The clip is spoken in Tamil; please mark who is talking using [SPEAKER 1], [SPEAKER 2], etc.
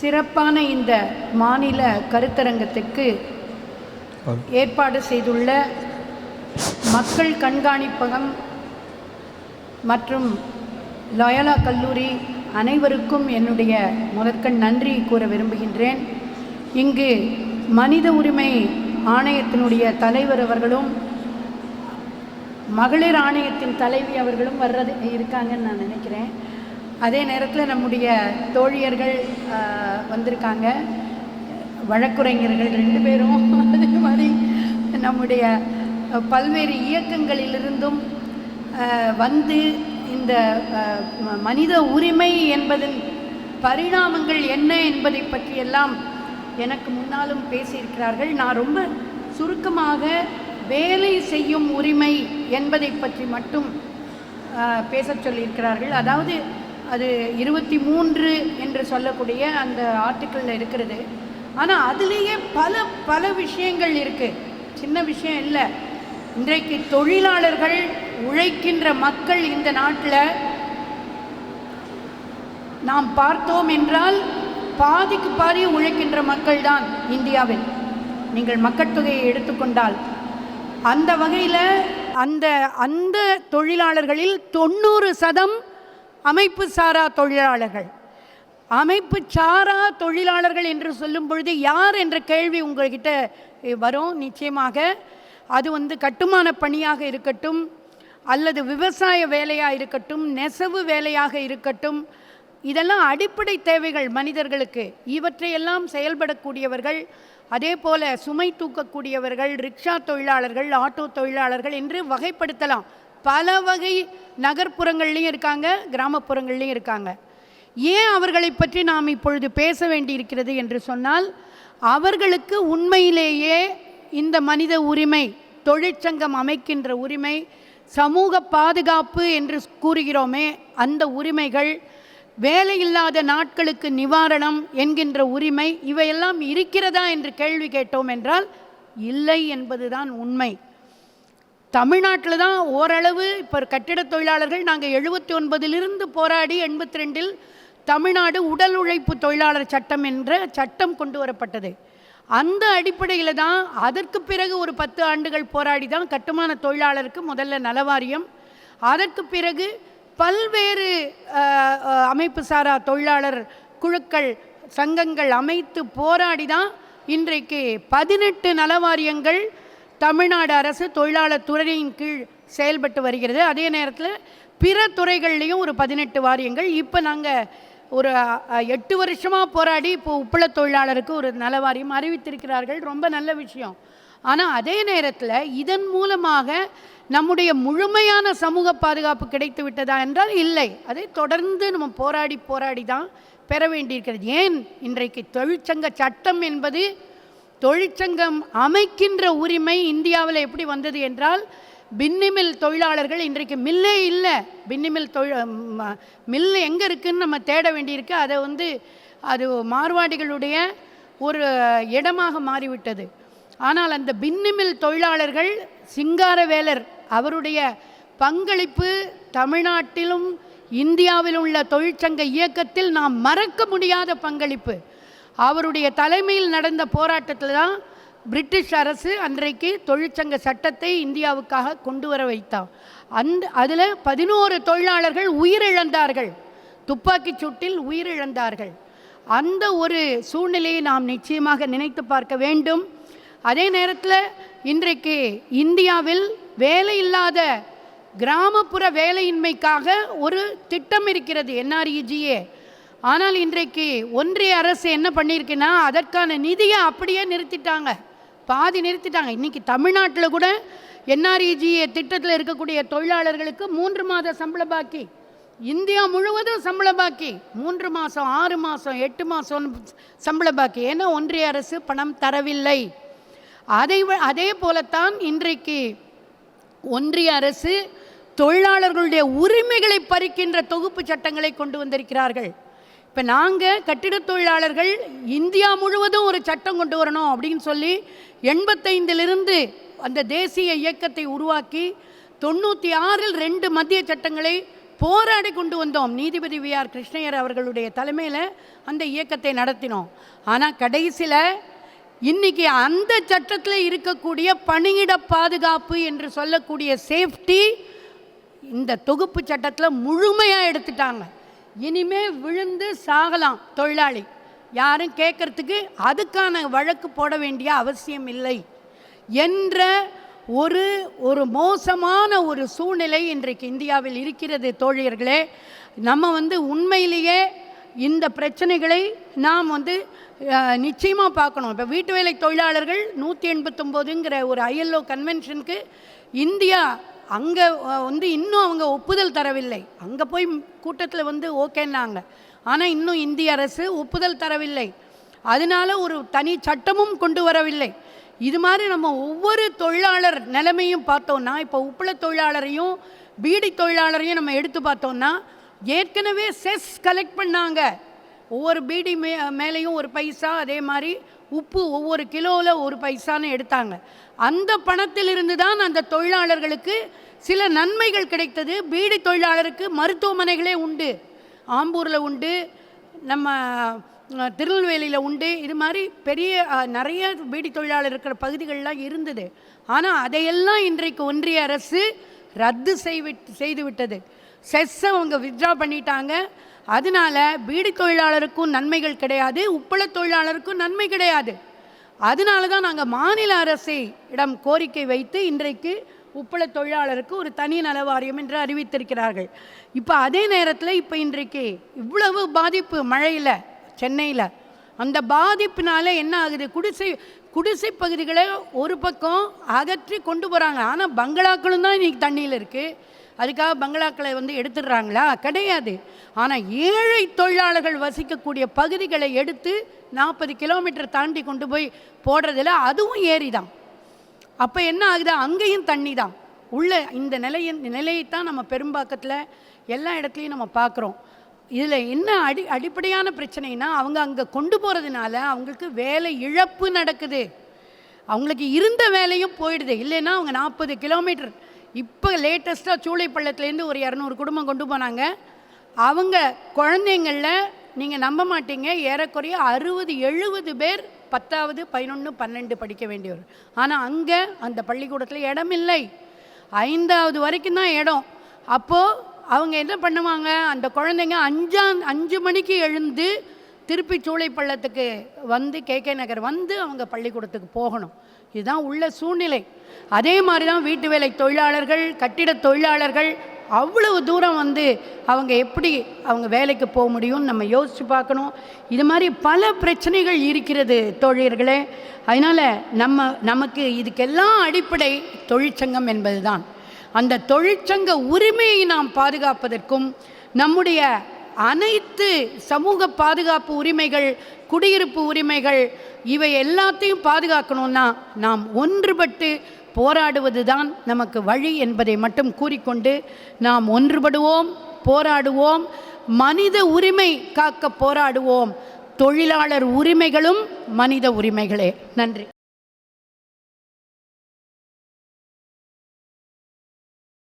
[SPEAKER 1] சிறப்பான இந்த மாநில கருத்தரங்கத்துக்கு ஏற்பாடு செய்துள்ள மக்கள் கண்காணிப்பகம் மற்றும் லயோலா கல்லூரி அனைவருக்கும் என்னுடைய முதற்கண் நன்றி கூற விரும்புகின்றேன். இங்கு மனித உரிமை ஆணையத்தினுடைய தலைவர் அவர்களும் மகளிர் ஆணையத்தின் தலைவி அவர்களும் வர்றது இருக்காங்கன்னு நான் நினைக்கிறேன். அதே நேரத்தில் நம்முடைய தோழியர்கள் வந்திருக்காங்க. வழக்குரைஞர்கள் ரெண்டு பேரும். அதே மாதிரி நம்முடைய பல்வேறு இயக்கங்களிலிருந்தும் வந்து இந்த மனித உரிமை என்பதன் பரிணாமங்கள் என்ன என்பதை பற்றியெல்லாம் எனக்கு முன்னாலும் பேசியிருக்கிறார்கள். நான் ரொம்ப சுருக்கமாக வேலை செய்யும் உரிமை என்பதை பற்றி மட்டும் பேச சொல்லியிருக்கிறார்கள். அதாவது அது இருபத்தி மூன்று என்று சொல்லக்கூடிய அந்த ஆர்டிக்கிளில் இருக்கிறது. ஆனால் அதுலேயே பல பல விஷயங்கள் இருக்குது சின்ன விஷயம் இல்லை. இன்றைக்கு தொழிலாளர்கள் உழைக்கின்ற மக்கள் இந்த நாட்டில் நாம் பார்த்தோம் என்றால் பாதிக்கு பாதி உழைக்கின்ற மக்கள் தான் இந்தியாவில். நீங்கள் மக்கட்தொகையை எடுத்துக்கொண்டால் அந்த வகையில் அந்த அந்த தொழிலாளர்களில் தொண்ணூறு சதம் அமைப்பு சாரா தொழிலாளர்கள். அமைப்பு சாரா தொழிலாளர்கள் என்று சொல்லும் பொழுது யார் என்ற கேள்வி உங்கள்கிட்ட வரும் நிச்சயமாக. அது வந்து கட்டுமான பணியாக இருக்கட்டும் அல்லது விவசாய வேலையாக இருக்கட்டும் நெசவு வேலையாக இருக்கட்டும் இதெல்லாம் அடிப்படை தேவைகள் மனிதர்களுக்கு. இவற்றையெல்லாம் செயல்படக்கூடியவர்கள் அதே போல சுமை தூக்கக்கூடியவர்கள் ரிக்ஷா தொழிலாளர்கள் ஆட்டோ தொழிலாளர்கள் என்று வகைப்படுத்தலாம். பல வகை நகர்ப்புறங்கள்லையும் இருக்காங்க கிராமப்புறங்கள்லையும் இருக்காங்க. ஏன் அவர்களை பற்றி நாம் இப்பொழுது பேச வேண்டியிருக்கிறது என்று சொன்னால் அவர்களுக்கு உண்மையிலேயே இந்த மனித உரிமை தொழிற்சங்கம் அமைக்கின்ற உரிமை சமூக பாதுகாப்பு என்று கூறுகிறோமே அந்த உரிமைகள் வேலையில்லாத நாட்களுக்கு நிவாரணம் என்கின்ற உரிமை இவையெல்லாம் இருக்கிறதா என்று கேள்வி கேட்டோம் என்றால் இல்லை என்பதுதான் உண்மை. தமிழ்நாட்டில் தான் ஓரளவு இப்போ கட்டிடத் தொழிலாளர்கள் நாங்கள் எழுபத்தி ஒன்பதிலிருந்து போராடி எண்பத்தி ரெண்டில் தமிழ்நாடு உடல் உழைப்பு தொழிலாளர் சட்டம் என்ற சட்டம் கொண்டு வரப்பட்டது. அந்த அடிப்படையில் தான் அதற்கு பிறகு ஒரு பத்து ஆண்டுகள் போராடி தான் கட்டுமான தொழிலாளருக்கு முதல்ல நலவாரியம். அதற்கு பிறகு பல்வேறு அமைப்பு சாரா தொழிலாளர் குழுக்கள் சங்கங்கள் அமைத்து போராடி தான் இன்றைக்கு பதினெட்டு நலவாரியங்கள் தமிழ்நாடு அரசு தொழிலாளர் துறையின் கீழ் செயல்பட்டு வருகிறது. அதே நேரத்தில் பிற துறைகள்லேயும் ஒரு பதினெட்டு வாரியங்கள். இப்போ நாங்கள் ஒரு எட்டு வருஷமாக போராடி இப்போ உப்பள தொழிலாளருக்கு ஒரு நல வாரியம் அறிவித்திருக்கிறார்கள். ரொம்ப நல்ல விஷயம். ஆனால் அதே நேரத்தில் இதன் மூலமாக நம்முடைய முழுமையான சமூக பாதுகாப்பு கிடைத்து விட்டதா என்றால் இல்லை. அதை தொடர்ந்து நம்ம போராடி போராடி தான் பெற வேண்டியிருக்கிறது. ஏன்? இன்றைக்கு தொழிற்சங்க சட்டம் என்பது தொழிற்சங்கம் அமைக்கின்ற உரிமை இந்தியாவில் எப்படி வந்தது என்றால் பின்னிமில் தொழிலாளர்கள் இன்றைக்கு மில்லே இல்லை. பின்னிமில் தொழில் மில் எங்கே இருக்குதுன்னு நம்ம தேட வேண்டியிருக்கு. அதை வந்து அது மார்வாடிகளுடைய ஒரு இடமாக மாறிவிட்டது. ஆனால் அந்த பின்னிமில் தொழிலாளர்கள் சிங்காரவேலர் அவருடைய பங்களிப்பு தமிழ்நாட்டிலும் இந்தியாவில் உள்ள தொழிற்சங்க இயக்கத்தில் நாம் மறக்க முடியாத பங்களிப்பு. அவருடைய தலைமையில் நடந்த போராட்டத்தில் தான் பிரிட்டிஷ் அரசு அன்றைக்கு தொழிற்சங்க சட்டத்தை இந்தியாவுக்காக கொண்டு வர வைத்தார். அந்த அதில் பதினோரு தொழிலாளர்கள் உயிரிழந்தார்கள். துப்பாக்கிச் சூட்டில் உயிரிழந்தார்கள். அந்த ஒரு சூழ்நிலையை நாம் நிச்சயமாக நினைத்து பார்க்க வேண்டும். அதே நேரத்தில் இன்றைக்கு இந்தியாவில் வேலையில்லாத கிராமப்புற வேலையின்மைக்காக ஒரு திட்டம் இருக்கிறது என்ஆர்இஜிஏ ஆனால் இன்றைக்கு ஒன்றிய அரசு என்ன பண்ணியிருக்குன்னா அதற்கான நிதியை அப்படியே நிறுத்திட்டாங்க. பாதி நிறுத்திட்டாங்க. இன்றைக்கி தமிழ்நாட்டில் கூட என்ஆர்இஜிஏ திட்டத்தில் இருக்கக்கூடிய தொழிலாளர்களுக்கு மூன்று மாத சம்பள பாக்கி. இந்தியா முழுவதும் சம்பள பாக்கி. மூன்று மாதம் ஆறு மாதம் எட்டு மாதம் சம்பள பாக்கி. ஏன்னா ஒன்றிய அரசு பணம் தரவில்லை. அதை அதே போலத்தான் இன்றைக்கு ஒன்றிய அரசு தொழிலாளர்களுடைய உரிமைகளை பறிக்கின்ற தொகுப்பு சட்டங்களை கொண்டு வந்திருக்கிறார்கள். இப்போ நாங்கள் கட்டிட தொழிலாளர்கள் இந்தியா முழுவதும் ஒரு சட்டம் கொண்டு வரணும் அப்படின்னு சொல்லி எண்பத்தைந்திலிருந்து அந்த தேசிய இயக்கத்தை உருவாக்கி தொண்ணூற்றி ஆறில் ரெண்டு மத்திய சட்டங்களை போராடி கொண்டு வந்தோம். நீதிபதி வி. ஆர். கிருஷ்ணயர் அவர்களுடைய தலைமையில் அந்த இயக்கத்தை நடத்தினோம். ஆனால் கடைசியில் இன்னைக்கு அந்த சட்டத்தில் இருக்கக்கூடிய பணியிட பாதுகாப்பு என்று சொல்லக்கூடிய சேஃப்டி இந்த தொகுப்பு சட்டத்தில் முழுமையாக எடுத்துட்டாங்க. இனிமே விழுந்து சாகலாம் தொழிலாளி. யாரும் கேட்கறதுக்கு அதுக்கான வழக்கு போட வேண்டிய அவசியம் இல்லை என்ற ஒரு ஒரு மோசமான ஒரு சூழ்நிலை இன்றைக்கு இந்தியாவில் இருக்கிறது தோழியர்களே. நம்ம வந்து உண்மையிலேயே இந்த பிரச்சனைகளை நாம் வந்து நிச்சயமாக பார்க்கணும். இப்போ வீட்டு வேலை தொழிலாளர்கள் நூற்றி எண்பத்தொம்போதுங்கிற ஒரு ஐஎல்ஓ கன்வென்ஷனுக்கு இந்தியா அங்கே வந்து இன்னும் அவங்க ஒப்புதல் தரவில்லை. அங்கே போய் கூட்டத்தில் வந்து ஓகேன்னாங்க. ஆனால் இன்னும் இந்திய அரசு ஒப்புதல் தரவில்லை. அதனால ஒரு தனி சட்டமும் கொண்டு வரவில்லை. இது மாதிரி நம்ம ஒவ்வொரு தொழிலாளர் நிலைமையும் பார்த்தோன்னா இப்போ உப்புள தொழிலாளரையும் பீடி தொழிலாளரையும் நம்ம எடுத்து பார்த்தோன்னா ஏற்கனவே செஸ் கலெக்ட் பண்ணாங்க. ஒவ்வொரு பீடி மே மேலேயும் ஒரு பைசா அதே மாதிரி உப்பு ஒவ்வொரு கிலோவில் ஒரு பைசான்னு எடுத்தாங்க. அந்த பணத்திலிருந்து தான் அந்த தொழிலாளர்களுக்கு சில நன்மைகள் கிடைத்தது. பீடி தொழிலாளருக்கு மருத்துவமனைகளே உண்டு. ஆம்பூரில் உண்டு நம்ம திருநெல்வேலியில் உண்டு. இது மாதிரி பெரிய நிறைய பீடி தொழிலாளர் இருக்கிற பகுதிகள்லாம் இருந்தது. ஆனால் அதையெல்லாம் இன்றைக்கு ஒன்றிய அரசு ரத்து செய்விட் செய்து விட்டது செஸ்ஸை அவங்க வித்ட்ரா பண்ணிட்டாங்க. அதனால பீடி தொழிலாளருக்கும் நன்மைகள் கிடையாது உப்பள தொழிலாளருக்கும் நன்மை கிடையாது. அதனால தான் நாங்கள் மாநில அரசை இடம் கோரிக்கை வைத்து இன்றைக்கு உப்பள தொழிலாளருக்கு ஒரு தனி நல வாரியம் என்று அறிவித்திருக்கிறார்கள். இப்போ அதே நேரத்தில் இப்போ இன்றைக்கு இவ்வளவு பாதிப்பு மழையில் சென்னையில். அந்த பாதிப்பினால என்ன ஆகுது? குடிசை குடிசை பகுதிகளை ஒரு பக்கம் அகற்றி கொண்டு போகிறாங்க ஆனால் பங்களாக்களும் தான் இன்னைக்கு தண்ணியில் இருக்குது அதுக்காக பங்களாக்களை வந்து எடுத்துடுறாங்களா? கிடையாது. ஆனால் ஏழை தொழிலாளர்கள் வசிக்கக்கூடிய பகுதிகளை எடுத்து நாற்பது கிலோமீட்டர் தாண்டி கொண்டு போய் போடுறதில் அதுவும் ஏரி தான் அப்போ என்ன ஆகுது? அங்கேயும் தண்ணி தான் உள்ள இந்த நிலையின் நிலையைத்தான் நம்ம பெரும்பாக்கத்தில் எல்லா இடத்துலையும் நம்ம பார்க்குறோம் இதில் என்ன அடி அடிப்படையான பிரச்சனைனா அவங்க அங்கே கொண்டு போகிறதுனால அவங்களுக்கு வேலை இழப்பு நடக்குது. அவங்களுக்கு இருந்த வேலையும் போயிடுது. இல்லைன்னா அவங்க நாற்பது கிலோமீட்டர் இப்போ லேட்டஸ்ட்டாக சூளைப்பள்ளத்துலேருந்து ஒரு இரநூறு குடும்பம் கொண்டு போனாங்க. அவங்க குழந்தைங்களில் நீங்கள் நம்ப மாட்டீங்க. ஏறக்குறைய அறுபது எழுபது பேர் பத்தாவது பதினொன்று பன்னெண்டு படிக்க வேண்டியவர். ஆனால் அங்கே அந்த பள்ளிக்கூடத்தில் இடம் இல்லை. ஐந்தாவது வரைக்கும் தான் இடம். அப்போது அவங்க என்ன பண்ணுவாங்க? அந்த குழந்தைங்க அஞ்சாம் அஞ்சு மணிக்கு எழுந்து திருப்பி சூளைப்பள்ளத்துக்கு வந்து கே கே நகர் வந்து அவங்க பள்ளிக்கூடத்துக்கு போகணும். இதுதான் உள்ள சூழ்நிலை. அதே மாதிரி தான் வீட்டு வேலை தொழிலாளர்கள் கட்டிட தொழிலாளர்கள் அவ்வளவு தூரம் வந்து அவங்க எப்படி அவங்க வேலைக்கு போக முடியும்னு நம்ம யோசித்து பார்க்கணும். இது மாதிரி பல பிரச்சனைகள் இருக்கிறது தொழிலர்களே அதனால் நம்ம நமக்கு இதுக்கெல்லாம் அடிப்படை தொழிற்சங்கம் என்பதுதான். அந்த தொழிற்சங்க உரிமையை நாம் பாதுகாப்பதற்கும் நம்முடைய அனைத்து சமூக பாதுகாப்பு உரிமைகள் குடியிருப்பு உரிமைகள் இவை எல்லாத்தையும் பாதுகாக்கணும்னா நாம் ஒன்றுபட்டு போராடுவது தான் நமக்கு வழி என்பதை மட்டும் கூறிக்கொண்டு நாம் ஒன்றுபடுவோம் போராடுவோம் மனித உரிமை காக்க போராடுவோம். தொழிலாளர் உரிமைகளும் மனித உரிமைகளே. நன்றி.